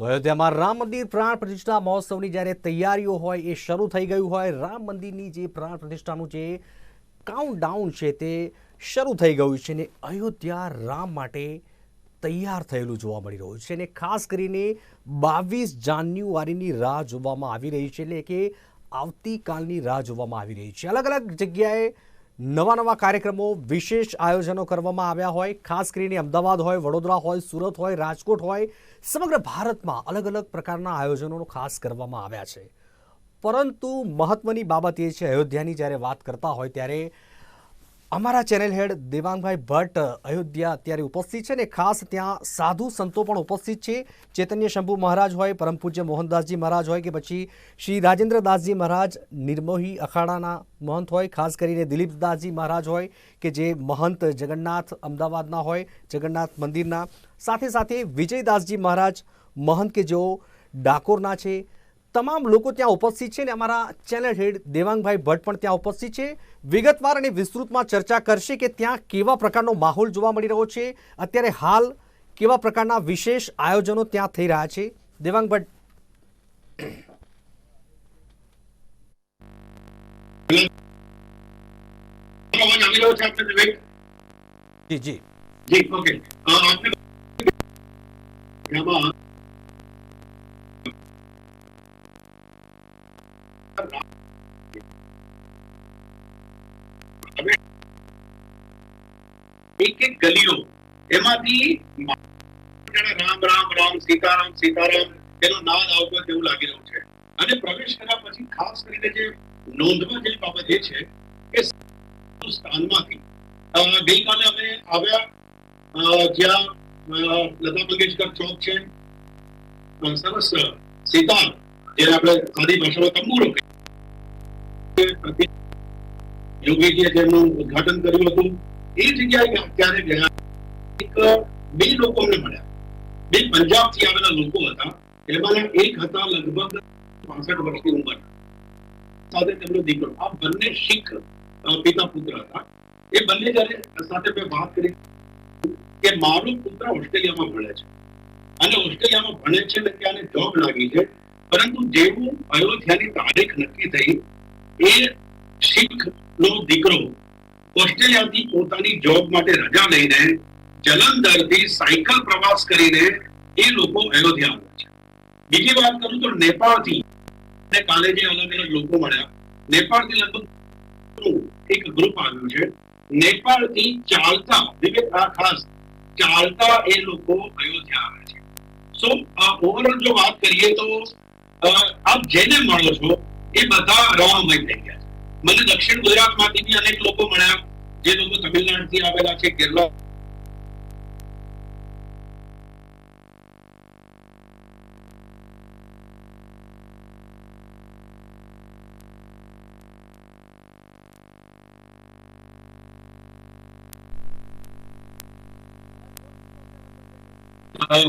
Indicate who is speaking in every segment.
Speaker 1: તો અયોધ્યામાં રામ મંદિર પ્રાણ પ્રતિષ્ઠા મહોત્સવની જ્યારે તૈયારીઓ હોય એ શરૂ થઈ ગયું હોય, રામ મંદિરની જે પ્રાણ પ્રતિષ્ઠાનું જે કાઉન્ટડાઉન છે તે શરૂ થઈ ગયું છે ને અયોધ્યા રામ માટે તૈયાર થયેલું જોવા મળી રહ્યું છે અને ખાસ કરીને બાવીસ જાન્યુઆરીની રાહ જોવામાં આવી રહી છે એટલે કે આવતીકાલની રાહ જોવામાં આવી રહી છે. અલગ અલગ જગ્યાએ નવા નવા કાર્યક્રમો, વિશેષ આયોજનો કરવામાં આવ્યા હોય. ખાસ કરીને અમદાવાદ હોય, વડોદરા હોય, સુરત હોય, રાજકોટ હોય, સમગ્ર ભારતમાં અલગ અલગ પ્રકારના આયોજનોનો ખાસ કરવામાં આવ્યા છે. પરંતુ મહત્વની બાબત એ છે, અયોધ્યાની જ્યારે વાત કરતા હોય ત્યારે અમારા ચેનલ હેડ દેવાંગભાઈ ભટ્ટ અયોધ્યા અત્યારે ઉપસ્થિત છે ને ખાસ ત્યાં સાધુ સંતો પણ ઉપસ્થિત છે. ચૈતન્ય શંભુ મહારાજ હોય, પરમ પૂજ્ય મોહનદાસજી મહારાજ હોય કે પછી શ્રી રાજેન્દ્રદાસજી મહારાજ, નિર્મોહી અખાડાના મહંત હોય, ખાસ કરીને દિલીપદાસજી મહારાજ હોય કે જે મહંત જગન્નાથ અમદાવાદના હોય, જગન્નાથ મંદિરના. સાથે સાથે વિજયદાસજી મહારાજ મહંત કે જેઓ ડાકોરના છે તમામ લોકો ત્યાં ઉપસ્થિત છે અને અમારા ચેનલ હેડ દેવાંગભાઈ ભટ્ટ પણ ત્યાં ઉપસ્થિત છે. વિગતવાર અને વિસ્તૃતમાં ચર્ચા કરશે કે ત્યાં કેવા પ્રકારનો માહોલ જોવા મળી રહ્યો છે. અત્યારે હાલ કેવા પ્રકારના વિશેષ આયોજનો ત્યાં થઈ રહ્યા છે. દેવાંગ ભટ્ટ જી. જી
Speaker 2: જી. ઓકે. હવે એક એક ગલીઓ, એમાંથી રામ રામ રામ, સીતારામ સીતારામ એનો નાદ આવતો તેવું લાગી રહ્યું છે અને પ્રવેશ કર્યા પછી ખાસ કરીને જે નોંધવા જેવી બાબત એ છે કે સ્થાનમાંથી ગઈકાલે અમે આવ્યા જ્યાં લતા મંગેશકર ચોક છે સરસ સીતા જેને આપણે સાદી ભાષામાં તંબુરો કહીએ. યોગીજીએ જેમનું ઉદઘાટન કર્યું હતું, એ જગ્યાએ અત્યારે ગયા એક બે લોકો અમને મળ્યા. બે પંજાબથી આવેલા લોકો હતા એમાંના એક હતા લગભગ પાસઠ વર્ષની ઉંમર. સાથે તેમનો દીકરો. આ બંને શીખ પિતા પુત્ર હતા. એ બંને જયારે સાથે મેં વાત કરી કે મારો પુત્ર ઓસ્ટ્રેલિયામાં ભણે છે. અને ઓસ્ટ્રેલિયામાં ભણે છે ને ત્યાં જોબ લાગી છે. પરંતુ જેવું અયોધ્યાની તારીખ નક્કી થઈ, એ શીખ નો દીકરો ઓસ્ટ્રેલિયાથી પોતાની જોબ માટે રજા લઈને જલંધરથી સાયકલ પ્રવાસ કરીને એ લોકો અયોધ્યા આવ્યા છે. બીજી વાત કરું તો નેપાળથી અને કાલે જે અલગ અલગ લોકો મળ્યા, નેપાળથી લગભગ એક ગ્રુપ આવ્યું છે. નેપાળથી ચાલતા, વિવેક, આ ખાસ ચાલતા એ લોકો અયોધ્યા આવે છે. સો ઓવરઓલ જો વાત કરીએ તો આપ જેને મળો છો એ બધા રામમય થઈ ગયા. મને દક્ષિણ ગુજરાતમાંથી બી અનેક લોકો મળ્યા, જે લોકો તમિલનાડુથી આવેલા છે, કેરલા.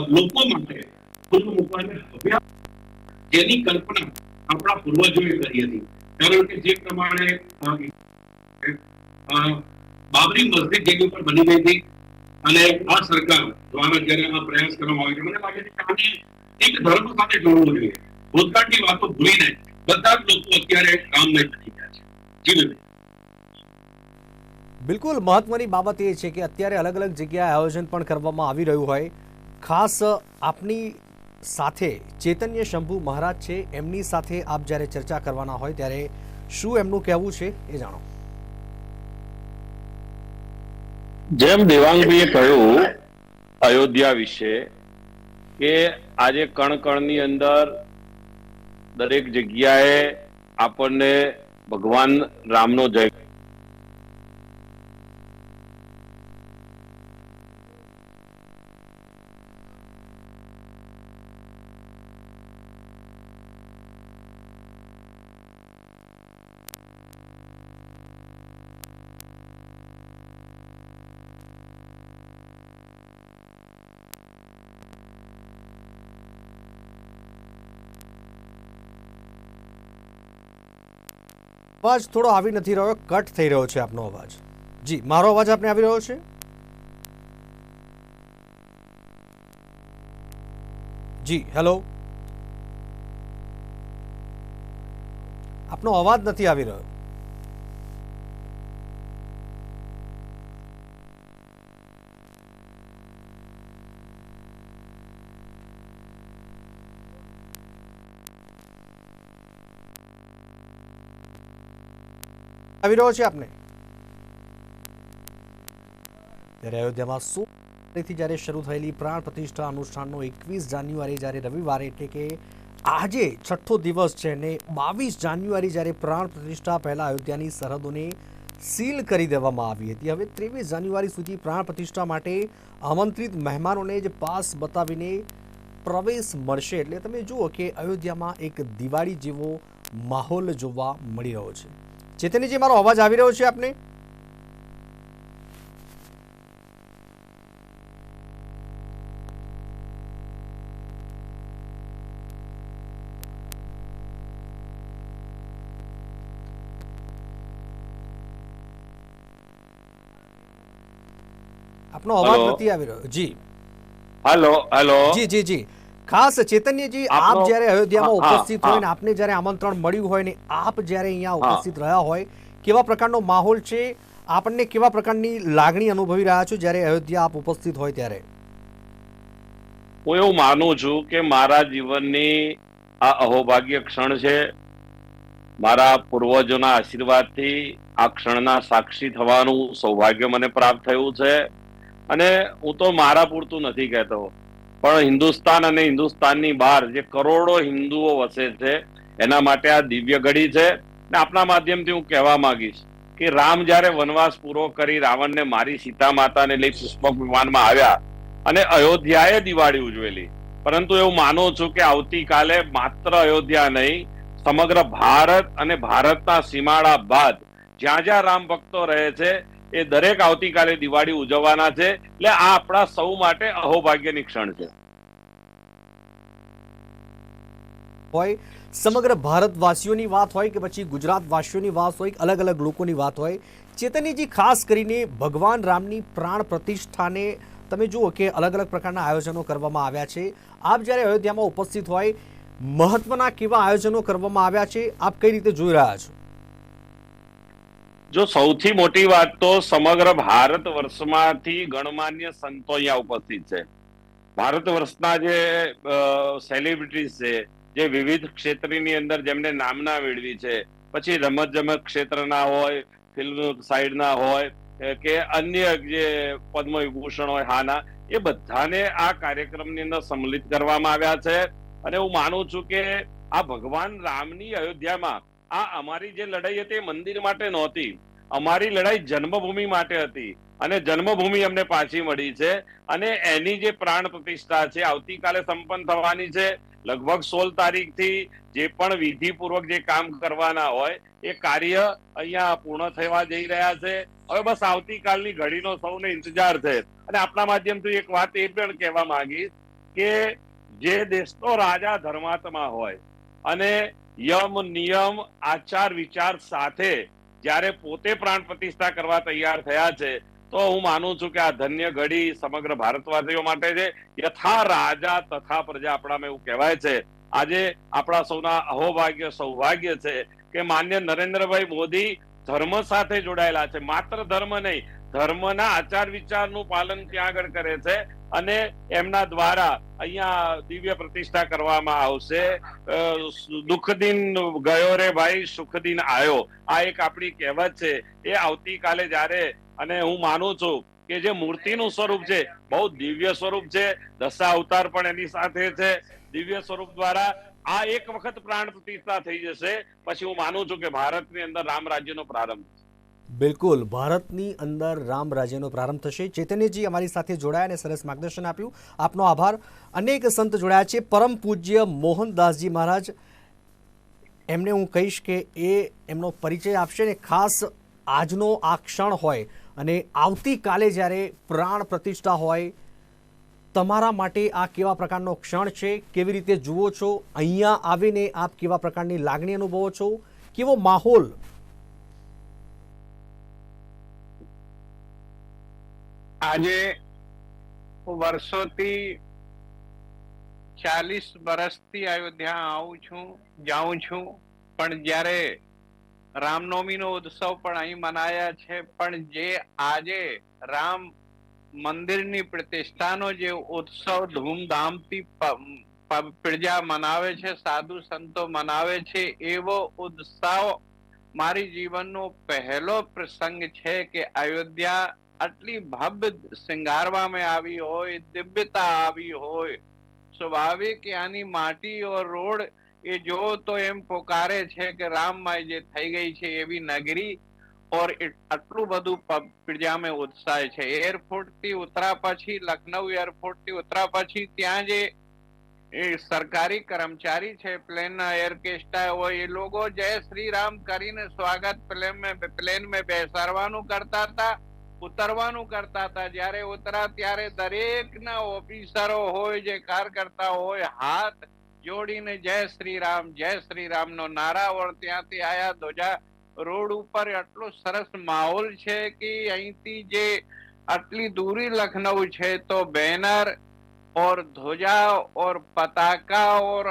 Speaker 2: લોકો માટે ખુલ્લું મૂકવાને જેની કલ્પના આપણા પૂર્વજોએ કરી હતી. કારણ કે જે પ્રમાણે બાબરી મસ્જિદ જેની ઉપર બની ગઈ હતી અને આ સરકાર દ્વારા જયારે આ પ્રયાસ કરવામાં આવ્યો મને લાગે છે કે આને એક ધર્મ સાથે જોડવું જોઈએ. ભૂતકાળની વાતો ભૂલીને બધા જ લોકો અત્યારે રામમય બની ગયા છે. જી વિવેક.
Speaker 1: બિલકુલ મહત્વની બાબત એ છે કે અત્યારે અલગ અલગ જગ્યાએ આયોજન પણ કરવામાં આવી રહ્યું હોય. ખાસ આપની સાથે ચેતન્ય શંભુ મહારાજ છે, એમની સાથે આપ જ્યારે ચર્ચા કરવાના હોય ત્યારે શું એમનું કહેવું છે એ જાણો.
Speaker 3: જેમ દેવાંગભાઈએ કહ્યું અયોધ્યા વિશે કે આજે કણ કણની અંદર દરેક જગ્યાએ આપણને ભગવાન રામનો જય
Speaker 1: અવાજ થોડો આવી નથી રહ્યો, કટ થઈ રહ્યો છે આપનો અવાજ. જી, મારો અવાજ આપને આવી રહ્યો છે? જી, હેલો? આપનો અવાજ નથી આવી રહ્યો. આવી રહ્યો છે આપને? ત્યારે અયોધ્યામાં સો થી જ્યારે શરૂ થયેલી પ્રાણ પ્રતિષ્ઠા અનુષ્ઠાનનો એકવીસ જાન્યુઆરી જ્યારે રવિવારે એટલે કે આજે છઠ્ઠો દિવસ છે ને બાવીસ જાન્યુઆરી જ્યારે પ્રાણ પ્રતિષ્ઠા પહેલા અયોધ્યાની સરહદોને સીલ કરી દેવામાં આવી હતી. હવે ત્રેવીસ જાન્યુઆરી સુધી પ્રાણ પ્રતિષ્ઠા માટે આમંત્રિત મહેમાનોને જ પાસ બતાવીને પ્રવેશ મળશે. એટલે તમે જુઓ કે અયોધ્યામાં એક દિવાળી જેવો માહોલ જોવા મળી રહ્યો છે. ચેતનજી મારો અવાજ આવી રહ્યો છે આપને? આપનો અવાજ નથી આવી રહ્યો. જી.
Speaker 3: Hello hello.
Speaker 1: જી જી જી. ખાસ ચેતન્યજી આપ જ્યારે અયોધ્યામાં ઉપસ્થિત હોય ને આપને જ્યારે આમંત્રણ મળ્યું હોય ને આપ જ્યારે અહીંયા ઉપસ્થિત રહ્યા હોય કેવા પ્રકારનો માહોલ છે? આપણને કેવા પ્રકારની લાગણી અનુભવી રહ્યા છો જ્યારે અયોધ્યા આપ ઉપસ્થિત હોય ત્યારે?
Speaker 3: હું એવું માનું છું કે મારા જીવનની આ અહોભાગ્ય ક્ષણ છે. મારા પૂર્વજોના આશીર્વાદથી આ ક્ષણના સાક્ષી થવાનું સૌભાગ્ય મને પ્રાપ્ત થયું છે. અને હું તો મારા પૂરતું નથી કહેતો. પણ હિન્દુસ્તાન અને હિન્દુસ્તાનની બહાર જે કરોડો હિન્દુઓ વસે છે, એના માટે આ દિવ્ય ઘડી છે. ને આપના માધ્યમથી હું કહેવા માંગીશ કે રામ જ્યારે વનવાસ પૂરો કરી રાવણને મારી સીતા માતાને લઈ પુષ્પક વિમાનમાં આવ્યા અને અયોધ્યાએ દિવાળી ઉજવેલી. પરંતુ એવું માનું છું કે આવતીકાલે માત્ર અયોધ્યા નહીં, સમગ્ર ભારત અને ભારતના સીમાડા બાદ જ્યાં જ્યાં રામ ભક્તો રહે છે એ દરેક આવતીકાલે દિવાળી ઉજવવાના છે. એટલે આ આપણા સૌ માટે અહોભાગ્યની ક્ષણ છે.
Speaker 1: હોય, સમગ્ર ભારતવાસીઓની વાત હોય કે પછી ગુજરાતવાસીઓની વાત હોય અલગ અલગ લોકોની વાત હોય ચેતનીજી ખાસ કરીને ભગવાન રામની પ્રાણ પ્રતિષ્ઠાને તમે જુઓ કે અલગ અલગ પ્રકારના આયોજનો કરવામાં આવ્યા છે. આપ જ્યારે અયોધ્યામાં ઉપસ્થિત હોય, મહત્વના કેવા આયોજનો કરવામાં આવ્યા છે, આપ કઈ રીતે જોઈ રહ્યા છો?
Speaker 3: જો સૌથી મોટી વાત તો સમગ્ર ભારત વર્ષમાંથી ગણમાન્ય સંતો અહીંયા ઉપસ્થિત છે. ભારત વર્ષના જે સેલિબ્રિટીઝ છે, જે વિવિધ ક્ષેત્રની અંદર જેમને નામના મેળવી છે, પછી રમત જમત ક્ષેત્રના હોય ફિલ્મ સાઈડના હોય કે અન્ય જે પદ્મ વિભૂષણ હોય, હાના, એ બધાને આ કાર્યક્રમની અંદર સંમલિત કરવામાં આવ્યા છે. અને હું માનું છું કે આ ભગવાન રામની અયોધ્યામાં આ અમારી જે લડાઈ હતી એ મંદિર માટે નહોતી. અમારી લડાઈ જન્મભૂમિ માટે હતી અને જન્મભૂમિ અમને પાછી મળી છે અને એની જે પ્રાણ પ્રતિષ્ઠા છે, આવતીકાલે સંપન્ન થવાની છે. લગભગ સોળ તારીખથી જે પણ વિધિપૂર્વક જે કામ કરવાના હોય, એ કાર્ય અહીંયા પૂર્ણ થવા જઈ રહ્યા છે. હવે બસ આવતીકાલની ઘડીનો સૌને ઇંતજાર છે. અને આપણા માધ્યમથી એક વાત એ પણ કહેવા માંગીશ કે જે દેશનો રાજા ધર્માત્મા હોય અને યમ નિયમ આચાર વિચાર સાથે જ્યારે પોતે પ્રાણ પ્રતિષ્ઠા કરવા તૈયાર થયા છે, તો હું માનું છું કે આ ધન્ય ઘડી સમગ્ર ભારતવાસીઓ માટે છે. યથા રાજા તથા પ્રજા આપણામાં એવું કહેવાય છે. આજે આપણા સૌના અહોભાગ્ય, સૌભાગ્ય છે કે માન્ય નરેન્દ્રભાઈ મોદી ધર્મ સાથે જોડાયેલા છે. માત્ર ધર્મ નહીં ધર્મના આચાર વિચારનું પાલન ત્યાં આગળ કરે છે અને એમના દ્વારા અહીંયા દિવ્ય પ્રતિષ્ઠા કરવામાં આવશે. દુઃખ દિન ગયો રે ભાઈ, સુખ દિન આવ્યો આ એક આપણી કહેવત છે. એ આવતીકાલે જ્યારે, અને હું માનું છું કે જે મૂર્તિનું સ્વરૂપ છે, બહુ દિવ્ય સ્વરૂપ છે, દશા અવતાર પણ એની સાથે છે. દિવ્ય સ્વરૂપ દ્વારા આ એક વખત પ્રાણ પ્રતિષ્ઠા થઈ જશે. પછી હું માનું છું કે ભારતની અંદર રામ રાજ્યનો પ્રારંભ.
Speaker 1: બિલકુલ. ભારતની અંદર રામ રાજ્યનો પ્રારંભ થશે. ચૈતન્યજી અમારી સાથે જોડાયા અને સરસ માર્ગદર્શન આપ્યું. આપનો આભાર. અનેક સંત જોડાયા છે. પરમ પૂજ્ય મોહનદાસજી મહારાજ, એમને હું કહીશ કે એ એમનો પરિચય આપશે ને ખાસ આજનો આ ક્ષણ હોય અને આવતીકાલે જ્યારે પ્રાણ પ્રતિષ્ઠા હોય, તમારા માટે આ કેવા પ્રકારનો ક્ષણ છે? કેવી રીતે જુઓ છો? અહીંયા આવીને આપ કેવા પ્રકારની લાગણી અનુભવો છો? કેવો માહોલ
Speaker 4: આજે વર્ષોથી ચાલીસ વર્ષથી અયોધ્યા આવું છું, જાઉં છું. પણ જ્યારે રામનવમીનો ઉત્સવ પણ અહીં મનાયા છે, પણ જે આજે રામ મંદિરની પ્રતિષ્ઠાનો જે ઉત્સવ ધૂમધામથી પ્રજા મનાવે છે, સાધુ સંતો મનાવે છે, એવો ઉત્સવ મારી જીવનનો પહેલો પ્રસંગ છે કે અયોધ્યા આટલી ભવ્ય શિંગારવામાં આવી હોય, દિવ્યતા આવી હોય, સ્વાભાવિક આની માટી ઓર રોડ એ જો તો એમ પોકારે છે કે રામમાય જે થઈ ગઈ છે એવી નગરી, ઓર આટલું બધું પ્રજામાં ઉત્સાહ છે. એરપોર્ટથી ઉતરા પછી, લખનઉ એરપોર્ટથી ઉતરા પછી ત્યાં જે એ સરકારી કર્મચારી છે, પ્લેન ના એરકેસ્ટા હોય, એ લોકો જય શ્રી રામ કરીને સ્વાગત પ્લેન પ્લેન મેં બેસાડવાનું કરતા હતા. ઉતરવાનું કરતા હતા. જ્યારે ઉતરા ત્યારે દરેકના ઓફિસરો હોય, જે કાર્યકર્તા હોય, હાથ જોડીને જય શ્રી રામ, જય શ્રી રામ નો નારાવળ ત્યાંથી આયા. ધ્વજા રોડ ઉપર એટલો સરસ માહોલ છે કે અહીંથી જે આટલી દૂરી લખનઉ છે, તો બેનર ઓર ધ્વજા ઓર પતાકા ઓર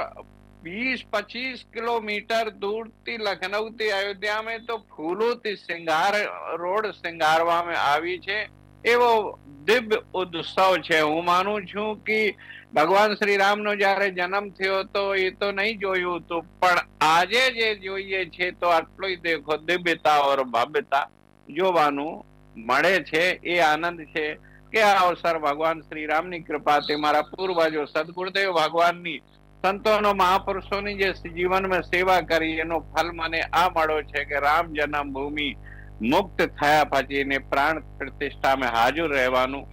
Speaker 4: पताका और 20-25 કિલોમીટર દૂરથી લખનઉ થી અયોધ્યા में તો ફૂલોથી શિંગાર રોડ શિંગારવામાં આવી છે એવો દિવ્ય ઉત્સવ છે હું માનું છું કે ભગવાન શ્રી રામનો જ્યારે જન્મ થયો તો એ તો નહીં જોયું હતું પણ આજે જે જોઈએ છે તો આટલો દેખો દિવ્યતા ઓર ભવ્યતા જોવાનું મળે છે એ આનંદ છે કે આ અવસર ભગવાન શ્રી રામની કૃપાથી મારા પૂર્વજો સદગુરુદેવ ભગવાનની સંતોનો મહાપુરુષોની જે જીવનમાં સેવા કરી, એનો ફલ મને આ મળ્યો છે કે રામ જન્મભૂમિ મુક્ત થયા પછી એને પ્રાણ પ્રતિષ્ઠામાં હાજર રહેવાનું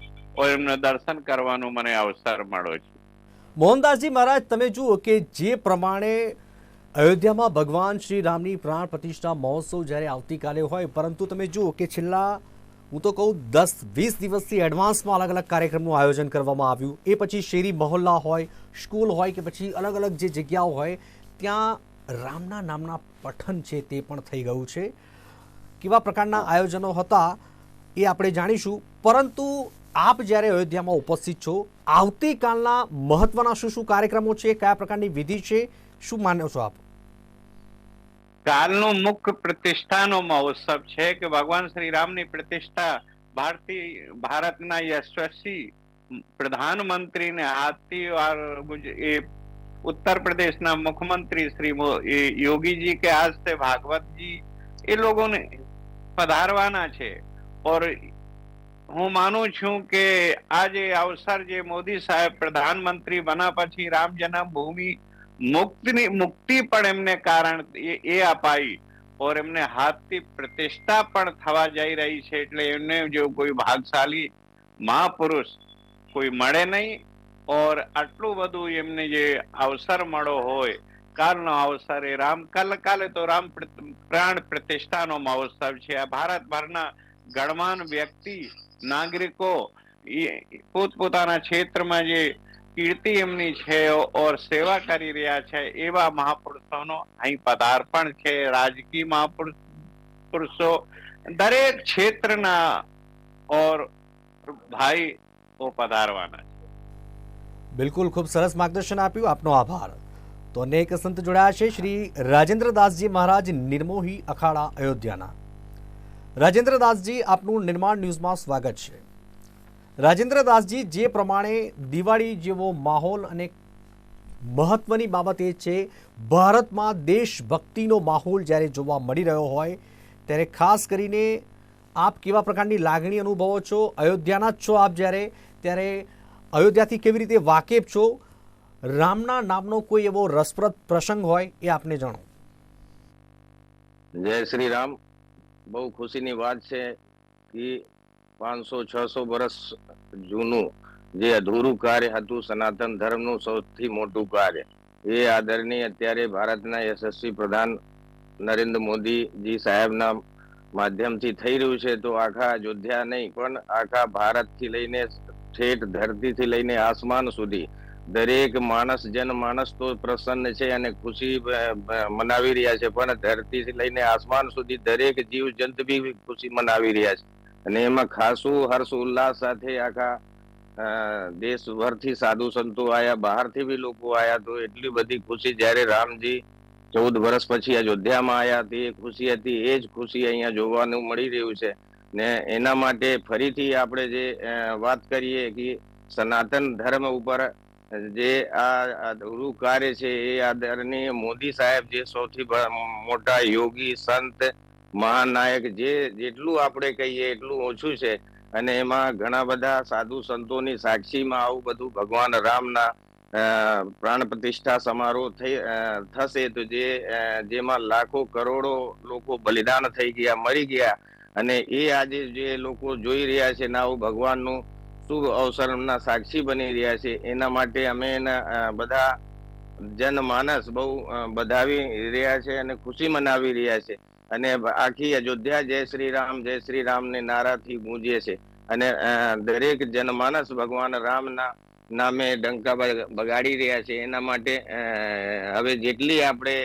Speaker 4: એમને દર્શન કરવાનું મને અવસર મળ્યો છે.
Speaker 1: મોહનદાસજી મહારાજ, તમે જુઓ કે જે પ્રમાણે અયોધ્યામાં ભગવાન શ્રી રામની પ્રાણ પ્રતિષ્ઠા મહોત્સવ જ્યારે આવતીકાલે હોય, પરંતુ તમે જુઓ કે છેલ્લા હું તો કહું દસ, વીસ દિવસથી એડવાન્સમાં અલગ અલગ કાર્યક્રમનું આયોજન કરવામાં આવ્યું. એ પછી શેરી મહોલ્લા હોય, સ્કૂલ હોય કે પછી અલગ અલગ જે જગ્યાઓ હોય, ત્યાં રામના નામના પઠન છે તે પણ થઈ ગયું છે. કેવા પ્રકારના આયોજનો હતા એ આપણે જાણીશું. પરંતુ આપ જ્યારે અયોધ્યામાં ઉપસ્થિત છો, આવતીકાલના મહત્વના શું શું કાર્યક્રમો છે, કયા પ્રકારની વિધિ છે, શું માનો છો આપ?
Speaker 4: કાલનું મુખ્ય પ્રતિષ્ઠાનો મહોત્સવ છે કે ભગવાન શ્રી રામની પ્રતિષ્ઠા ભારતીય ભારતના યશસ્વી પ્રધાનમંત્રીને હાથી એ ઉત્તર પ્રદેશના મુખ્યમંત્રી શ્રી યોગીજી કે આજ ભાગવતજી એ લોકોને પધારવાના છે. ઓર હું માનું છું કે આ જે અવસર જે મોદી સાહેબ પ્રધાનમંત્રી બના પછી રામ જન્મભૂમિ ભૂમિ મુક્તિની, મુક્તિ પણ એમને કારણ એ અપાઈ. ઓર એમને હાથથી પ્રતિષ્ઠા પણ થવા જઈ રહી છે, એટલે એમને જો કોઈ ભાગશાળી મહાપુરુષ કોઈ મળે નહીં, ઓર આટલું બધું એમને જે અવસર મળો હોય, કાલનો અવસર એ રામ, કાલ, કાલે તો રામ પ્ર- પ્રાણ પ્રતિષ્ઠાનો મહોત્સવ છે. આ ભારતભરના ગણમાન વ્યક્તિ, નાગરિકો પોતપોતાના ક્ષેત્રમાં જે કીર્તિ એમની છે ઓર સેવા કરી રહ્યા છે એવા મહાપુરુષોનો અહીં પદાર્પણ છે, રાજકીય મહાપુરુષો, દરેક ક્ષેત્રના ઓર ભાઈ પધારવાના છે.
Speaker 1: બિલકુલ ખૂબ સરસ માર્ગદર્શન આપ્યું, આપનો આભાર. તો અનેક સંત જોડાયા છે, શ્રી રાજેન્દ્રદાસજી મહારાજ નિર્મોહી અખાડા અયોધ્યાના. રાજેન્દ્રદાસજી, આપનું નિર્માણ ન્યૂઝમાં સ્વાગત છે. રાજેન્દ્રદાસજી, જે પ્રમાણે દિવાળી જેવો માહોલ અને મહત્વની બાબત એ છે, ભારતમાં દેશભક્તિનો માહોલ જ્યારે જોવા મળી રહ્યો હોય, ત્યારે ખાસ કરીને આપ કેવા પ્રકારની લાગણી અનુભવો છો? અયોધ્યાના જ છો આપ જ્યારે? ત્યારે અયોધ્યાથી કેવી રીતે વાકેફ છો? રામના નામનો કોઈ એવો રસપ્રદ પ્રસંગ હોય એ આપને જાણો
Speaker 5: જય શ્રી રામ. બહુ ખુશીની વાત છે કે પાંચસો, છસો વર્ષ જૂનું જે અધૂરું કાર્ય હતું, સનાતન ધર્મનું સૌથી મોટું કાર્ય. એ આદરણીય અત્યારે ભારતના યશસ્વી પ્રધાન નરેન્દ્ર મોદીજી સાહેબના માધ્યમથી થઈ રહ્યું છે. તો આખા અયોધ્યા નહીં, પણ આખા ભારતથી લઈને ઠેઠ ધરતીથી લઈને આસમાન સુધી દરેક માણસ જનમાનસ તો પ્રસન્ન છે અને ખુશી મનાવી રહ્યા છે. પણ ધરતીથી લઈને આસમાન સુધી દરેક જીવ જંત બી ખુશી મનાવી રહ્યા છે. અને એમાં ખાસું હર્ષ, ઉલ્લાસ સાથે આખા દેશભરથી સાધુ સંતો આયા, બહારથી બી લોકો આયા તો એટલી બધી ખુશી જ્યારે રામજી ચૌદ વર્ષ પછી અયોધ્યામાં આયા તે ખુશી હતી, એ જ ખુશી અહીંયા જોવાનું મળી રહ્યું છે. ને એના માટે ફરીથી આપણે જે વાત કરીએ કે સનાતન ધર્મ ઉપર જે આ અધૂરું કાર્ય છે એ આદરણીય મોદી સાહેબ જે સૌથી મોટા યોગી સંત મહાનાયક જે જેટલું આપણે કહીએ એટલું ઓછું છે. અને એમાં ઘણા બધા સાધુ સંતોની સાક્ષીમાં આવું બધું ભગવાન રામના પ્રાણ પ્રતિષ્ઠા સમારોહ થઈ થશે તો જે જેમાં લાખો કરોડો લોકો બલિદાન થઈ ગયા, મરી ગયા. અને એ આજે જે લોકો જોઈ રહ્યા છે ને આવું ભગવાનનું શુભ અવસરના સાક્ષી બની રહ્યા છે, એના માટે અમે એના બધા જનમાનસ બહુ બધાવી રહ્યા છે અને ખુશી મનાવી રહ્યા છે. અને આખી અયોધ્યા જય શ્રી રામ, જય શ્રી રામ ને નારાથી ગુંજે છે. અને દરેક જનમાનસ ભગવાન રામના નામે ડંકા બગાડી રહ્યા છે. એના માટે હવે જેટલી આપણે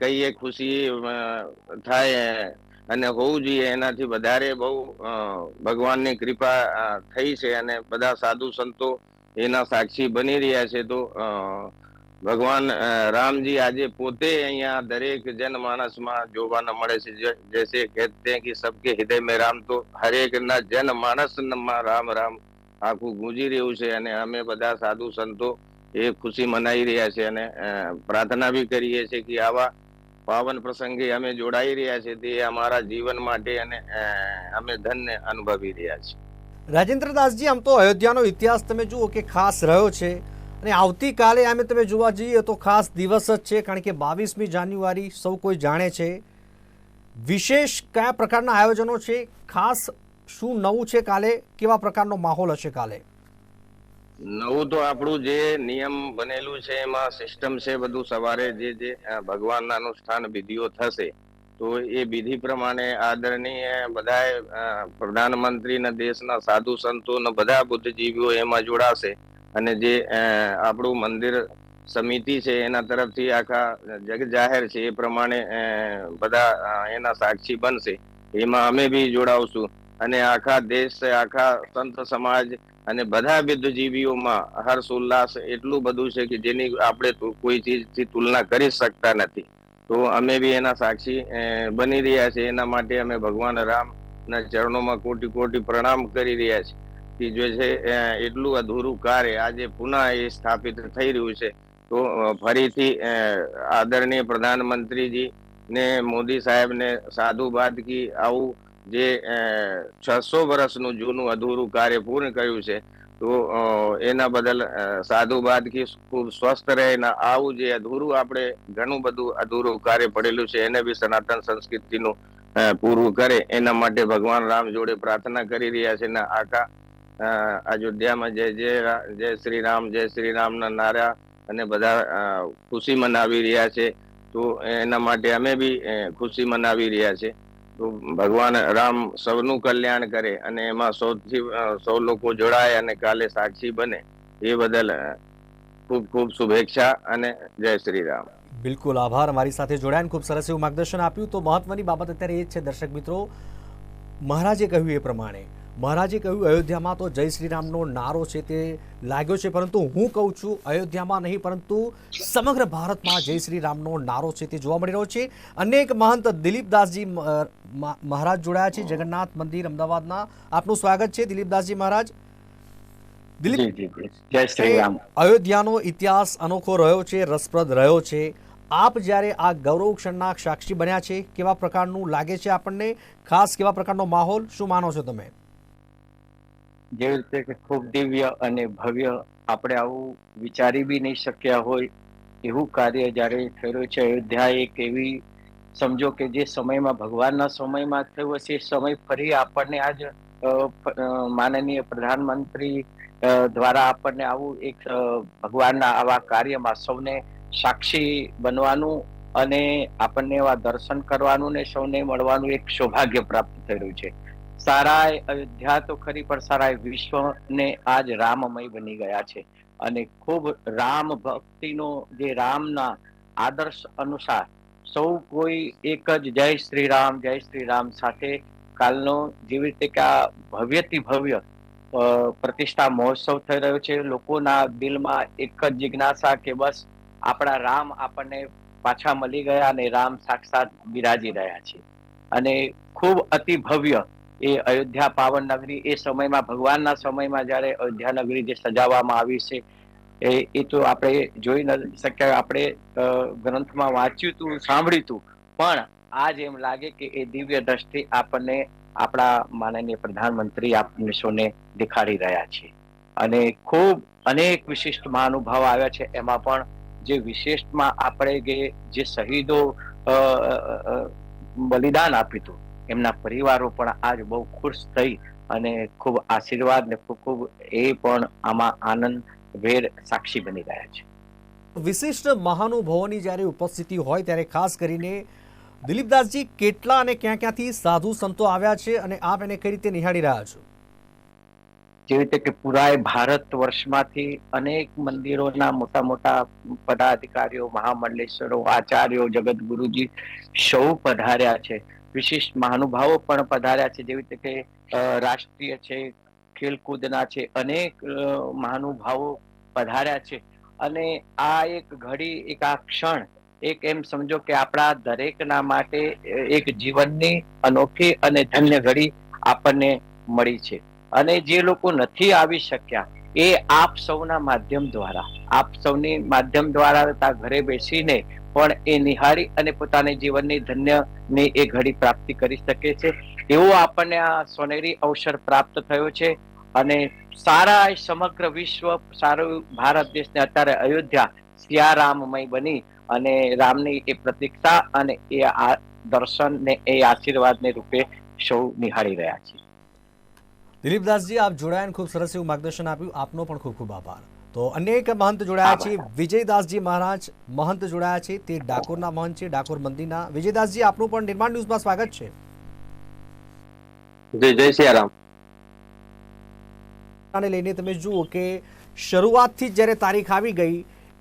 Speaker 5: કહીએ ખુશી થાય, અને હોવું જોઈએ એનાથી વધારે બહુ ભગવાનની કૃપા થઈ છે. અને બધા સાધુ સંતો એના સાક્ષી બની રહ્યા છે તો ભગવાન રામજી આજે પોતે અહીંયા દરેક જનમાનસમાં જોવાના મળે છે. જૈસે કહેતે हैं કે સબકે હૃદય મેં રામ તો હરેક ના જનમાનસમાં રામ રામ આખું ગુંજી રહ્યું છે અને અમે બધા સાધુ સંતો એ ખુશી મનાઈ રહ્યા છે અને પ્રાર્થના બી કરીએ છીએ કે આવા પાવન પ્રસંગે અમે જોડાઈ રહ્યા છે તે અમારા જીવન માટે અને અમે ધનને અનુભવી રહ્યા છીએ.
Speaker 1: રાજેન્દ્ર દાસજી આમ તો અયોધ્યાનો ઇતિહાસ તમે જુઓ કે ખાસ રહ્યો છે. અને આવતીકાલે આમે તમે જોવા જઈએ તો ખાસ દિવસ જ છે, કારણ કે બાવીસમી જાન્યુઆરી સૌ કોઈ જાણે છે. વિશેષ કયા પ્રકારના આયોજનો છે, ખાસ શું નવું છે કાલે, કેવા પ્રકારનો માહોલ હશે કાલે?
Speaker 5: નવું તો આપણું જે નિયમ બનેલું છે, એમાં સિસ્ટમ છે બધું સવારે જે જે ભગવાનના અનુષ્ઠાન વિધિઓ થશે, તો એ વિધિ પ્રમાણે આદરણીય બધાય પ્રધાનમંત્રી ને દેશના સાધુ સંતો ને બધા બુદ્ધિજીવીઓ એમાં જોડાશે. અને જે આપણું મંદિર સમિતિ છે, એના તરફથી આખા જગ જાહેર છે, એ પ્રમાણે બધા એના સાક્ષી બનશે. એમાં અમે બી જોડાવશું. અને આખા દેશ, આખા સંત સમાજ અને બધા બુદ્ધિજીવીઓમાં હર્ષ, ઉલ્લાસ એટલું બધું છે કે જેની આપણે કોઈ ચીજથી તુલના કરી શકતા નથી. તો અમે બી એના સાક્ષી બની રહ્યા છે. એના માટે અમે ભગવાન રામ ના ચરણોમાં કોટી કોટી પ્રણામ કરી રહ્યા છે. કે જે છે એટલું અધૂરું કાર્ય આજે પુનઃ એ સ્થાપિત થઈ રહ્યું છે. તો ફરીથી આદરણીય પ્રધાનમંત્રીજી ને મોદી સાહેબ ને સાધુવાદ કી આવું જે છસો વર્ષનું જૂનું અધૂરું કાર્ય પૂર્ણ કર્યું છે, તો એના બદલ સાધુ સાધુવાદ કી ખૂબ સ્વસ્થ રહે ને આવું જે અધૂરું આપણે ઘણું બધું અધૂરું કાર્ય પડેલું છે, એને બી સનાતન સંસ્કૃતિનું પૂરું કરે. એના માટે ભગવાન રામ જોડે પ્રાર્થના કરી રહ્યા છે ને આખા અયોધ્યામાં જય જય જય શ્રી રામ, જય શ્રી રામના નારા અને બધા ખુશી મનાવી રહ્યા છે. તો એના માટે અમે બી ખુશી મનાવી રહ્યા છે. તો ભગવાન રામ સૌનું કલ્યાણ કરે અને એમાં સૌથી સૌ લોકો જોડાય અને કાલે સાક્ષી બને. એ બદલ ખૂબ ખૂબ શુભેચ્છા અને જય શ્રી રામ.
Speaker 1: બિલકુલ આભાર અમારી સાથે જોડાયા ખૂબ સરસ એવું માર્ગદર્શન આપ્યું. તો મહત્વની બાબત અત્યારે એ જ છે, દર્શક મિત્રો. મહારાજે કહ્યું એ પ્રમાણે મહારાજે કહ્યું અયોધ્યામાં તો જય શ્રી રામનો નારો છે તે લાગ્યો છે પરંતુ હું કહું છું અયોધ્યામાં નહીં પરંતુ સમગ્ર ભારતમાં જય શ્રી રામનો નારો છે તે જોવા મળી રહ્યો છે. અનેક મહંત દિલીપદાસજી મહારાજ જોડાયા છે. જગન્નાથ મંદિર અમદાવાદના આપનું સ્વાગત છે. દિલીપદાસજી મહારાજ. દિલીપ
Speaker 6: જય શ્રીરામ.
Speaker 1: અયોધ્યાનો ઇતિહાસ અનોખો રહ્યો છે રસપ્રદ રહ્યો છે. આપ જ્યારે આ ગૌરવ ક્ષણના સાક્ષી બન્યા છે કેવા પ્રકારનું લાગે છે આપણને? ખાસ કેવા પ્રકારનો માહોલ? શું માનો છો તમે?
Speaker 6: જેવી રીતે કે ખૂબ દિવ્ય અને ભવ્ય આપણે આવું વિચારી બી નહીં શક્યા હોય એવું કાર્ય જ્યારે થયું છે અયોધ્યા એક એવી સમજો કે જે સમયમાં ભગવાનના સમયમાં થયું હશે, એ સમય ફરી આપણને આજ માનનીય પ્રધાનમંત્રી દ્વારા આપણને આવું એક ભગવાનના આવા કાર્યમાં સૌને સાક્ષી બનવાનું અને આપણને એવા દર્શન કરવાનું ને સૌને મળવાનું એક સૌભાગ્ય પ્રાપ્ત થયું છે. સારા અયોધ્યા તો ખરી, પણ સારા વિશ્વને આજ રામમય બની ગયા છે. અને ખૂબ રામ ભક્તિનો જે રામના આદર્શ અનુસાર સૌ કોઈ એક જ જય શ્રી રામ, જય શ્રી રામ સાથે કાલનો જેવી રીતે કે આ ભવ્યથી ભવ્ય પ્રતિષ્ઠા મહોત્સવ થઈ રહ્યો છે. લોકોના દિલમાં એક જ જિજ્ઞાસા કે બસ આપણા રામ આપણને પાછા મળી ગયા અને રામ સાક્ષાત બિરાજી રહ્યા છે. અને ખૂબ અતિ ભવ્ય એ અયોધ્યા પાવન નગરી એ સમયમાં, ભગવાનના સમયમાં જ્યારે અયોધ્યા નગરી જે સજાવવામાં આવી છે, એ એ તો આપણે જોઈ ન શક્યા, આપણે ગ્રંથમાં વાંચ્યું હતું સાંભળ્યું હતું પણ આજ એમ લાગે કે એ દિવ્ય દ્રષ્ટિ આપણને, આપણા માનનીય પ્રધાનમંત્રી આપણને સૌને દેખાડી રહ્યા છે. અને ખૂબ અનેક વિશિષ્ટ મહાનુભાવ આવ્યા છે, એમાં પણ જે વિશિષ્ટમાં આપણે જે શહીદો બલિદાન આપ્યું હતું એમના પરિવારો પણ આજ બહુ ખુશ થઈ અને ખૂબ આશીર્વાદ ને ખૂબ ખૂબ એ પણ આમાં આનંદ ભેર સાક્ષી બની રહ્યા છે.
Speaker 1: વિશિષ્ટ મહાનુભાવોની જ્યારે ઉપસ્થિતિ હોય ત્યારે ખાસ કરીને દિલીપદાસજી કેટલા અને ક્યાં ક્યાંથી સાધુ સંતો આવ્યા છે અને આપ એને કઈ રીતે નિહાળી રહ્યા છો?
Speaker 6: જેવી રીતે કે પુરાય ભારત વર્ષમાંથી અનેક મંદિરોના મોટા મોટા પદાધિકારીઓ મહામંડલેશ્વરો આચાર્યો જગત ગુરુજી સૌ પધાર્યા છે. વિશિષ્ટ મહાનુભાવો પણ પધાર્યા છે. જેવી રીતે કે રાષ્ટ્રીય છે, ખેલકૂદના છે, અનેક મહાનુભાવો પધાર્યા છે. અને આ એક ઘડી, એક આ ક્ષણ, એક એમ સમજો કે આપણા દરેકના માટે એક જીવનની અનોખી અને ધન્ય ઘડી આપણને મળી છે. અને જે લોકો નથી આવી શક્યા, એ આપ સૌના માધ્યમ દ્વારા, આપ સૌની માધ્યમ દ્વારા ઘરે બેસીને પણ એ નિહાળી અને પોતાની જીવનની ધન્યની એ ઘડી પ્રાપ્તિ કરી શકે છે. એવો આપણને આ સોનેરી અવસર પ્રાપ્ત થયો છે અને સારા સમગ્ર વિશ્વ, સારું ભારત દેશને અત્યારે અયોધ્યા સિયારામમય બની અને રામની એ પ્રતીક્ષા અને એ આ દર્શન ને એ આશીર્વાદને રૂપે સૌ નિહાળી રહ્યા છે
Speaker 1: દિલીપદાસજી, આપ જોડાયા ખૂબ સરસ એવું માર્ગદર્શન આપ્યું. આપનો પણ ખૂબ ખૂબ આભાર. તો અનેક મહંત જોડાયા છે. વિજયદાસજી મહારાજ મહંત જોડાયા છે. તે ડાકોરના મહંત છે. ડાકોર મંદિરના. વિજયદાસજી આપનું પણ નિર્માણ ન્યૂઝમાં સ્વાગત છે.
Speaker 7: જય જય સિયારામ.
Speaker 1: લઈને તમે જુઓ કે શરૂઆતથી જ જ્યારે તારીખ આવી ગઈ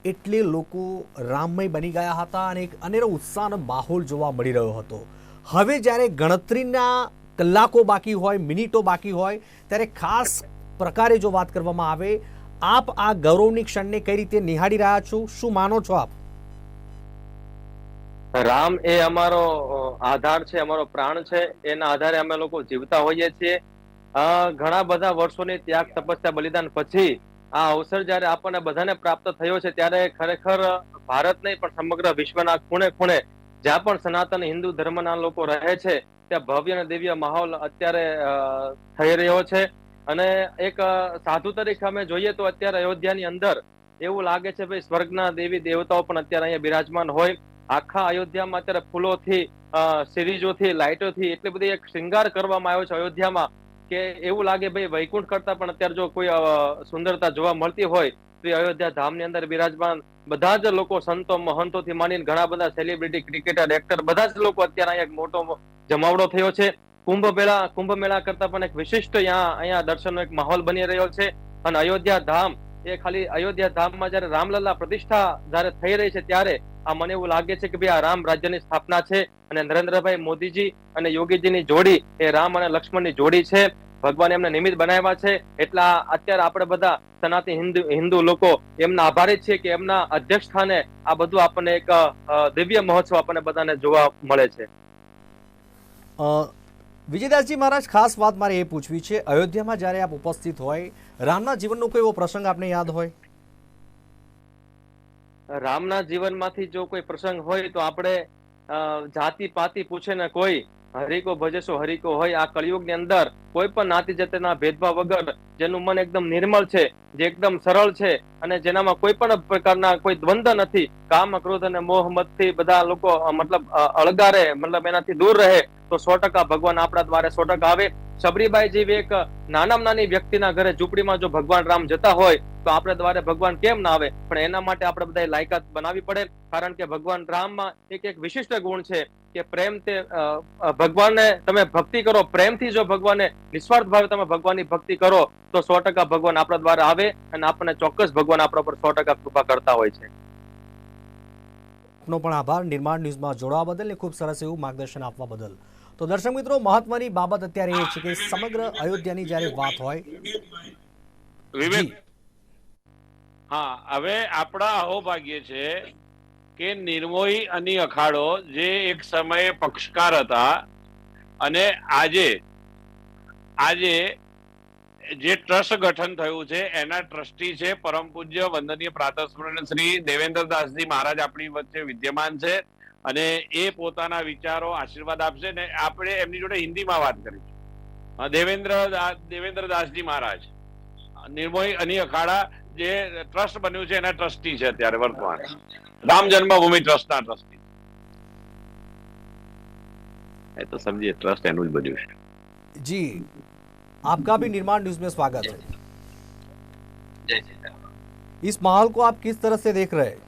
Speaker 1: એટલે લોકો રામમય બની ગયા હતા અને એક અનેરો ઉત્સાહનો માહોલ જોવા મળી રહ્યો હતો. હવે જ્યારે ગણતરીના કલાકો બાકી હોય મિનિટો બાકી હોય ત્યારે ખાસ પ્રકારે જો વાત કરવામાં આવે આપ આ ગૌરવની ક્ષણને કઈ રીતે નિહાળી રહ્યા છો? શું માનો છો આપ?
Speaker 7: રામ એ અમારો આધાર છે, અમારો પ્રાણ છે. એના આધારે અમે લોકો જીવતા હોઈએ છીએ. ઘણા બધા વર્ષોની ત્યાગ તપસ્યા બલિદાન પછી આ અવસર જ્યારે આપણને બધાને પ્રાપ્ત થયો છે, ત્યારે ખરેખર ભારત નહીં, પણ સમગ્ર વિશ્વના ખૂણે ખૂણે જ્યાં પણ સનાતન હિન્દુ ધર્મના લોકો રહે છે, ત્યાં ભવ્ય અને દિવ્ય માહોલ અત્યારે થઈ રહ્યો છે. અને એક સાધુ તરીકે અમે જોઈએ તો અત્યારે અયોધ્યાની અંદર એવું લાગે છે ભાઈ સ્વર્ગના દેવી દેવતાઓ પણ અત્યારે અહીંયા બિરાજમાન હોય. આખા અયોધ્યામાં અત્યારે ફૂલોથી સિરીજોથી, લાઇટોથી એટલી બધી એક શૃંગાર કરવામાં આવ્યો છે અયોધ્યામાં કે એવું લાગે ભાઈ વૈકુંઠ કરતા પણ અત્યારે જો કોઈ સુંદરતા જોવા મળતી હોય તો એ અયોધ્યા ધામની અંદર બિરાજમાન બધા જ લોકો સંતો, મહંતોથી માંડીને ઘણા બધા સેલિબ્રિટી ક્રિકેટર એક્ટર બધા જ લોકો અત્યારે અહીંયા એક મોટો જમાવડો થયો છે. કુંભ મેળા કુંભ મેળા કરતા પણ એક વિશિષ્ટ અહીંયા દર્શનનો એક માહોલ બની રહ્યો છે. અને અયોધ્યા ધામ, એ ખાલી અયોધ્યા ધામમાં જયારે રામલલ્લા પ્રતિષ્ઠા જયારે થઈ રહી છે ત્યારે આ મને એવું લાગે છે કે ભાઈ આ રામ રાજ્યની સ્થાપના છે અને નરેન્દ્રભાઈ મોદીજી અને યોગીજીની જોડી, એ રામ અને લક્ષ્મણની જોડી છે. ભગવાન એમને નિમિત્ત બનાવ્યા છે. એટલા અત્યારે આપણે બધા સનાતન હિન્દુ હિન્દુ લોકો એમના આભારી છીએ કે એમના અધ્યક્ષ સ્થાને આ બધું આપણને એક દિવ્ય મહોત્સવ આપણને બધાને જોવા મળે છે.
Speaker 1: વિજયદાસજી મહારાજ, ખાસ વાત મારે એ પૂછવી છે, અયોધ્યામાં જ્યારે આપ ઉપસ્થિત હોય, રામના જીવનનો કોઈ એવો પ્રસંગ આપને યાદ હોય?
Speaker 7: રામના જીવનમાંથી જો કોઈ પ્રસંગ હોય તો આપણે જાતિ પાતિ પૂછે ને કોઈ હરિકો ભજેશો હરિકો હોય આ કળિયુગની અંદર કોઈ પણ નાતી જાતિના ભેદભાવ વગર જેનું મન એકદમ નિર્મળ છે, જે એકદમ સરળ છે અને જેનામાં કોઈ પણ પ્રકારના કોઈ દ્વંદ્વ નથી, કામ, ક્રોધ અને મોહ મતથી બધા લોકો મતલબ અળગારે, મતલબ એનાથી દૂર રહે, તો સો ટકા ભગવાન આપણા દ્વારે સો ટકા આવે. સબરીબાઈ જેવી એક નાનામાં નાની વ્યક્તિના ઘરે ઝૂંપડીમાં જો ભગવાન રામ જતા હોય, તો આપણે દ્વારે ભગવાન કેમ ના આવે? પણ એના માટે આપણે બધા લાયકાત બનાવી પડે, કારણ કે ભગવાન રામમાં એક એક વિશિષ્ટ ગુણ છે. કે પ્રેમ તે ભગવાનને તમે ભક્તિ કરો પ્રેમથી જો ભગવાનને નિસ્વાર્થ ભાવે તમે ભગવાનની ભક્તિ કરો તો સો ટકા ભગવાન આપણા દ્વારા આવે અને આપણને ચોક્કસ ભગવાન આપણા પર સો ટકા કૃપા કરતા હોય છે.
Speaker 1: આપનો પણ આભાર. નિર્માણ ન્યૂઝમાં જોડાવા બદલ ને ખૂબ સરસ એવું માર્ગદર્શન આપવા બદલ. તો દર્શક મિત્રો મહત્વની બાબત અત્યારે એ છે કે સમગ્ર અયોધ્યાની જ્યારે વાત હોય
Speaker 3: વિવેક. હા હવે આપણા અહોભાગ્ય છે કે નિર્મોહી અને અખાડો જે એક સમયે પક્ષકાર હતા અને આજે આજે જે ટ્રસ્ટ ગઠન થયું છે, એના ટ્રસ્ટી છે, પરમ પૂજ્ય વંદનીય પ્રાતસ્મરણ શ્રી દેવેન્દ્રદાસજી મહારાજ આપણી વચ્ચે વિદ્યમાન છે અને એ પોતાના વિચારો આશીર્વાદ આપશે ને આપણે એમની જોડે હિન્દીમાં વાત કરીશું. દેવેન્દ્ર દેવેન્દ્રદાસજી મહારાજ, નિર્મોહી અની અખાડા જે ટ્રસ્ટ બન્યું છે એના ટ્રસ્ટી છે અત્યારે વર્તમાન રામ જન્મભૂમિ ટ્રસ્ટના ટ્રસ્ટી એ તો સમજીએ ટ્રસ્ટ એનું જ બન્યું છે
Speaker 1: जी आपका भी निर्माण न्यूज में स्वागत है
Speaker 8: जय श्री राम
Speaker 1: इस माहौल को आप किस तरह से देख रहे हैं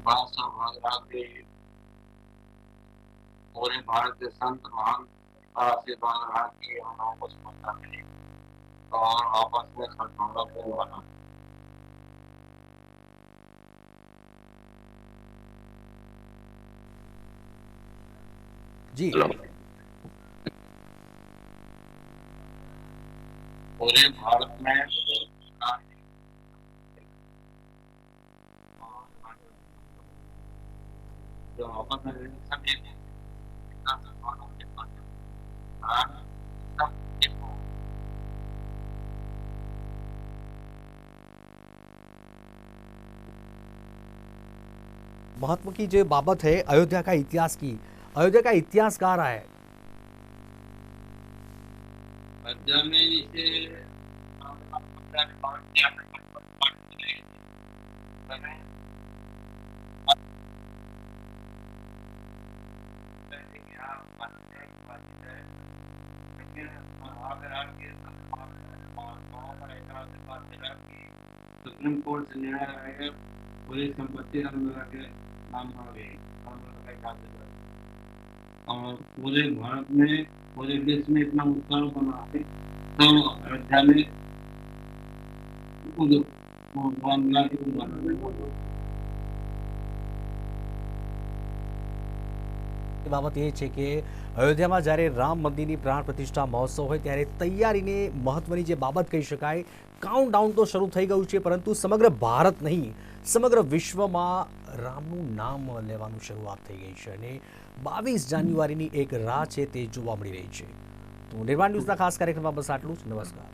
Speaker 8: बड़ा सौभाग्य के पूरे भारत के संत महान का आशीर्वाद रहा कि हम लोगों को सफलता मिली और आपस में सद्भावना पूर्ण बना
Speaker 1: जी
Speaker 3: हेलो
Speaker 8: पूरे भारत में जो आपस में सब एक
Speaker 1: महत्व की जो बाबत है अयोध्या का इतिहास की। अयोध्या का इतिहास कहाँ रहा है?
Speaker 8: सुप्रीम कोर्ट से निर्णय आएगा पूरी संपत्ति गई रामलला का और पूरे भारत में पूरे देश में इतना उत्साह बना है तो अयोध्या में खुद रामलला की उदाहरण
Speaker 1: એ બાબત એ છે કે અયોધ્યામાં જ્યારે રામ મંદિરની પ્રાણ પ્રતિષ્ઠા મહોત્સવ હોય ત્યારે તૈયારીને મહત્વની જે બાબત કહી શકાય કાઉન્ટ ડાઉન તો શરૂ થઈ ગયું છે પરંતુ સમગ્ર ભારત નહીં સમગ્ર વિશ્વમાં રામનું નામ લેવાનું શરૂઆત થઈ ગઈ છે અને બાવીસ જાન્યુઆરીની એક રાહ છે તે જોવા મળી રહી છે. તો નિર્માણ ન્યૂઝના ખાસ કાર્યક્રમમાં બસ આટલું જ. નમસ્કાર.